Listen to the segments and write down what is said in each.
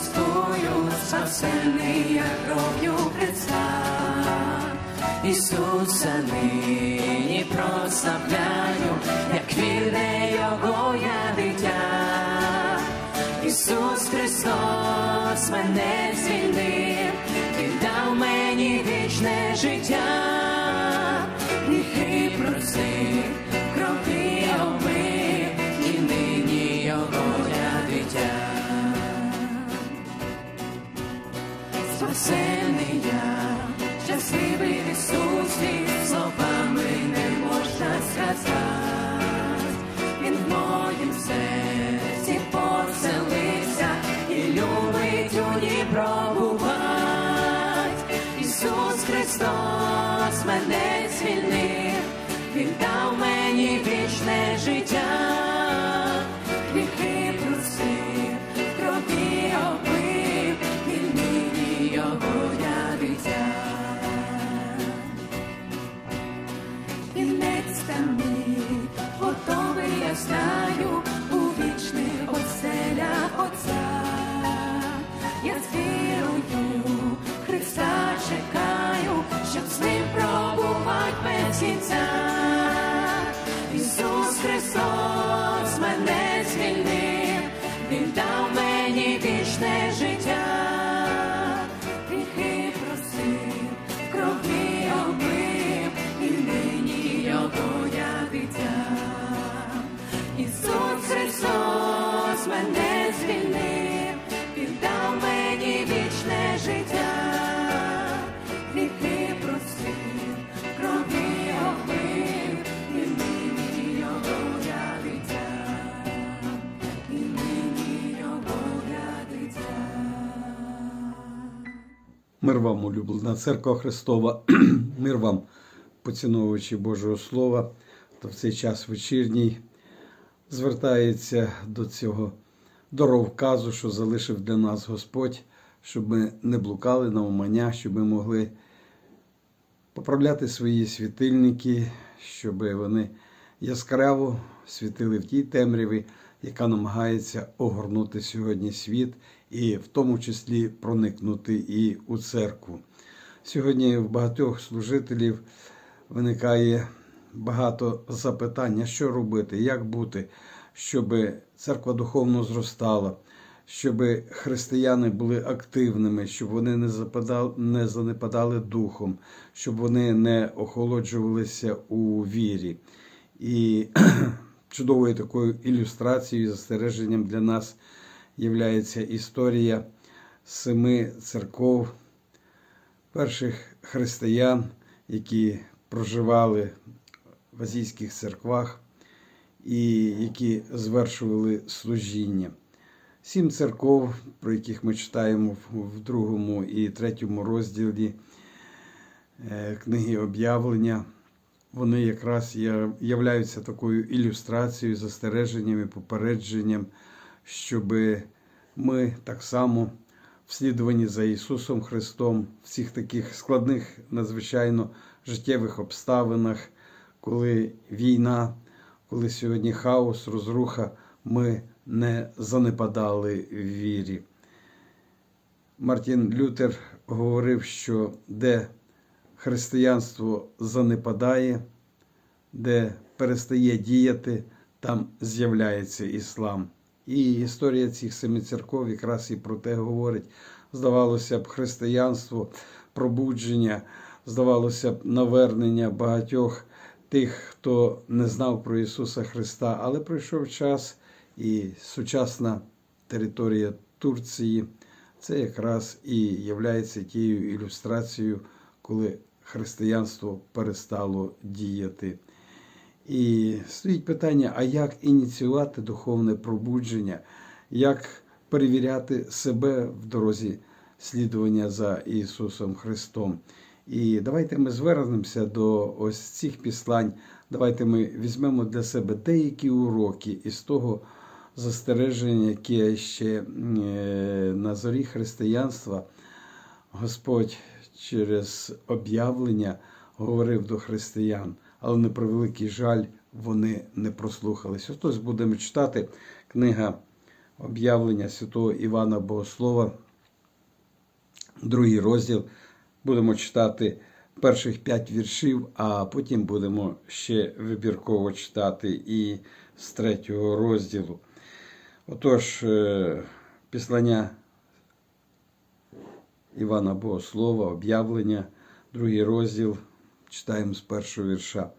я і торжествую спасенний кров'ю Христа. Ісуса нині прославляю, як вірне Його я дитя. Ісус Христос мене звільнив, віддав мені вічне життя, кінця. Ісус Христос мене звільнив, Він дав мені вічне життя. Мир вам, улюблена церква Христова, мир вам, поціновувачі Божого Слова, то в цей час вечірній звертається до цього дороговказу, що залишив для нас Господь, щоб ми не блукали на умання, щоб ми могли поправляти свої світильники, щоб вони яскраво світили в тій темряві, яка намагається огорнути сьогодні світ, і в тому числі проникнути і у церкву. Сьогодні в багатьох служителів виникає багато запитань, а що робити, як бути, щоб церква духовно зростала, щоб християни були активними, щоб вони не западали, не занепадали духом, щоб вони не охолоджувалися у вірі. І чудовою такою ілюстрацією, застереженням для нас є історія семи церков перших християн, які проживали в азійських церквах і які звершували служіння. Сім церков, про яких ми читаємо в другому і третьому розділі е, книги об'явлення, вони якраз являються такою ілюстрацією, застереженням і попередженням, щоб ми так само в слідуванні за Ісусом Христом в цих таких складних, надзвичайно життєвих обставинах, коли війна, коли сьогодні хаос, розруха, ми не занепадали в вірі. Мартін Лютер говорив, що де християнство занепадає, де перестає діяти, там з'являється іслам. І історія цих семи церков якраз і про те говорить. Здавалося б, християнство, пробудження, здавалося б, навернення багатьох тих, хто не знав про Ісуса Христа, але пройшов час, і сучасна територія Турції це якраз і являється тією ілюстрацією, коли християнство перестало діяти. І стоїть питання: а як ініціювати духовне пробудження, як перевіряти себе в дорозі слідування за Ісусом Христом? І давайте ми звернемося до ось цих післань. Давайте ми візьмемо для себе деякі уроки із того застереження, яке ще е, на зорі християнства Господь через об'явлення говорив до християн, але на превеликий жаль, вони не прослухались. Отож будемо читати книга об'явлення святого Івана Богослова, другий розділ. Будемо читати перших п'ять віршів, а потім будемо ще вибірково читати і з третього розділу. Отож, е, післання Івана Богослова, об'явлення, другий розділ, читаємо з першого вірша.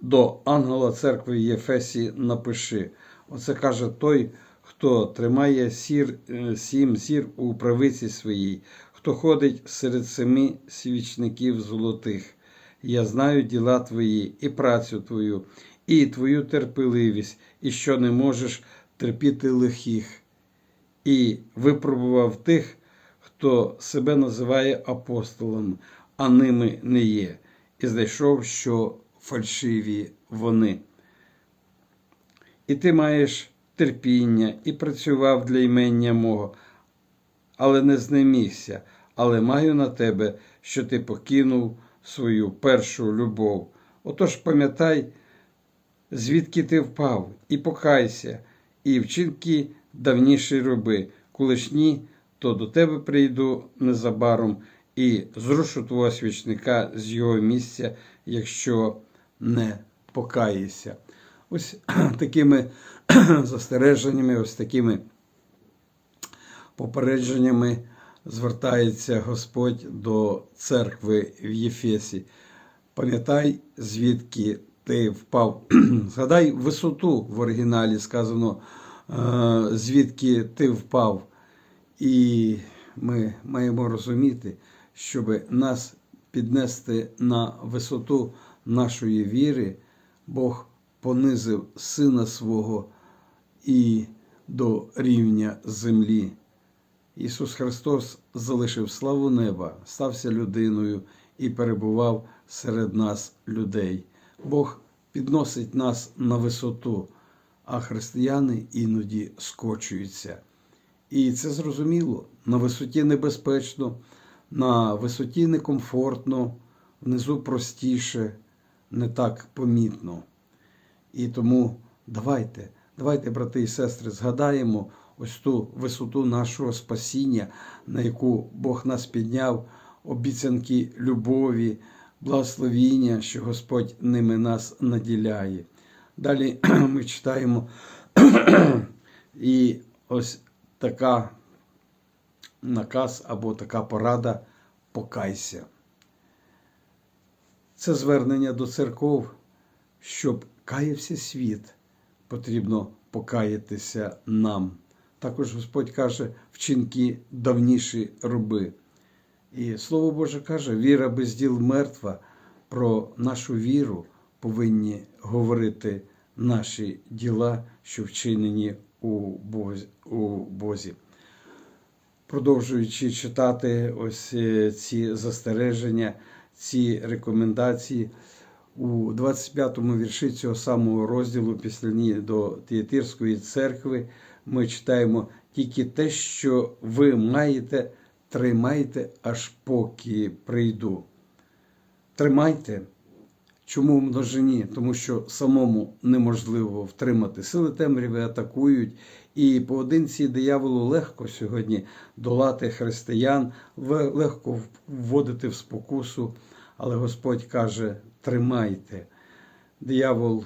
До ангела церкви Єфесі напиши. Оце каже той, хто тримає сір, е, сім зір у правиці своїй, хто ходить серед семи свічників золотих. Я знаю діла твої, і працю твою, і твою терпеливість, і що не можеш терпіти лихих, і випробував тих, хто себе називає апостолом, а ними не є, і знайшов, що фальшиві вони. І ти маєш терпіння і працював для імення мого, але не знемігся, але маю на тебе, що ти покинув свою першу любов. Отож пам'ятай, звідки ти впав, і покайся, і вчинки давніші роби, коли ж ні, то до тебе прийду незабаром і зрушу твого свічника з його місця, якщо не покаєшся. Ось такими застереженнями, ось такими попередженнями звертається Господь до церкви в Єфесі. Пам'ятай, звідки ти впав. Згадай висоту в оригіналі сказано, е, звідки ти впав. І ми маємо розуміти, щоб нас піднести на висоту нашої віри, Бог понизив Сина свого і до рівня землі. Ісус Христос залишив славу неба, стався людиною і перебував серед нас людей. Бог підносить нас на висоту, а християни іноді скочуються. І це зрозуміло, на висоті небезпечно, на висоті некомфортно, внизу простіше, не так помітно. І тому давайте, давайте, брати і сестри, згадаємо ось ту висоту нашого спасіння, на яку Бог нас підняв, обіцянки любові, благословіння, що Господь ними нас наділяє. Далі ми читаємо і ось така наказ або така порада покайся. Це звернення до церков, щоб каявся світ, потрібно покаятися нам. Також Господь каже, вчинки давніші роби. І Слово Боже каже, віра без діл мертва. Про нашу віру повинні говорити наші діла, що вчинені у Бозі. Продовжуючи читати ось е, ці застереження, ці рекомендації, у 25-му вірші цього самого розділу після до Тієтирської церкви ми читаємо тільки те, що ви маєте, тримайте, аж поки прийду. Тримайте. Чому в множині? Тому що самому неможливо втримати. Сили темряви атакують, і поодинці дияволу легко сьогодні долати християн, легко вводити в спокусу. Але Господь каже: тримайте. Диявол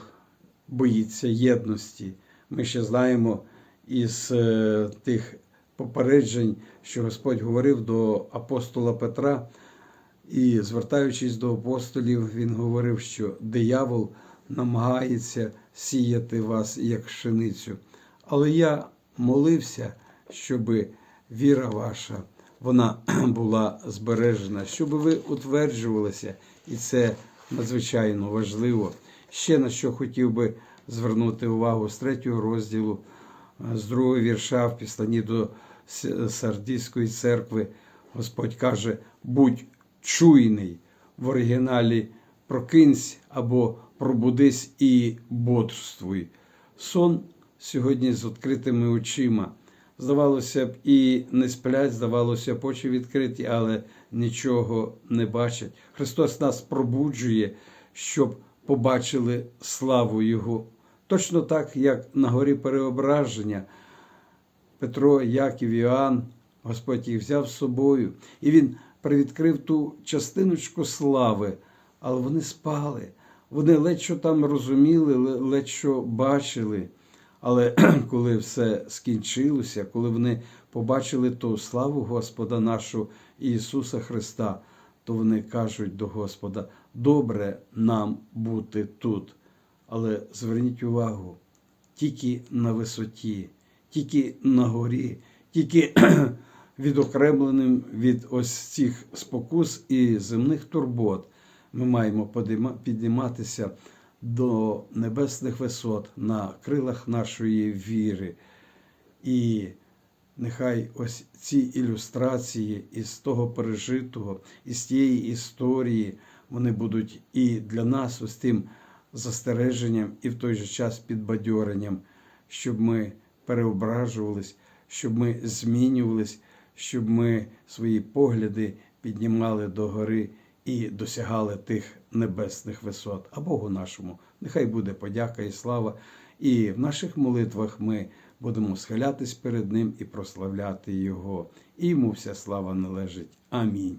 боїться єдності. Ми ще знаємо із е, тих попереджень, що Господь говорив до апостола Петра. І, звертаючись до апостолів, він говорив, що диявол намагається сіяти вас як пшеницю. Але я молився, щоб віра ваша вона була збережена, щоб ви утверджувалися, і це надзвичайно важливо. Ще на що хотів би звернути увагу з третього розділу, з другого вірша в післанні до Сардійської церкви, Господь каже: будь чуйний в оригіналі прокинься або пробудись і бодрствуй. Сон сьогодні з відкритими очима. Здавалося б, і не сплять, здавалося б, очі відкриті, але нічого не бачать. Христос нас пробуджує, щоб побачили славу Його. Точно так, як на горі переображення Петро, Яків, Іоанн, Господь їх взяв з собою, і він привідкрив ту частиночку слави, але вони спали. Вони ледь що там розуміли, ле- ледь що бачили. Але коли все скінчилося, коли вони побачили ту славу Господа нашого Ісуса Христа, то вони кажуть до Господа: добре нам бути тут. Але зверніть увагу, тільки на висоті, тільки на горі, тільки відокремленим від ось цих спокус і земних турбот ми маємо підніматися до небесних висот на крилах нашої віри. І нехай ось ці ілюстрації із того пережитого, із тієї історії, вони будуть і для нас ось тим застереженням, і в той же час підбадьоренням, щоб ми переображувались, щоб ми змінювались, щоб ми свої погляди піднімали до гори і досягали тих небесних висот. А Богу нашому нехай буде подяка і слава. І в наших молитвах ми будемо схилятись перед Ним і прославляти Його. І йому вся слава належить. Амінь.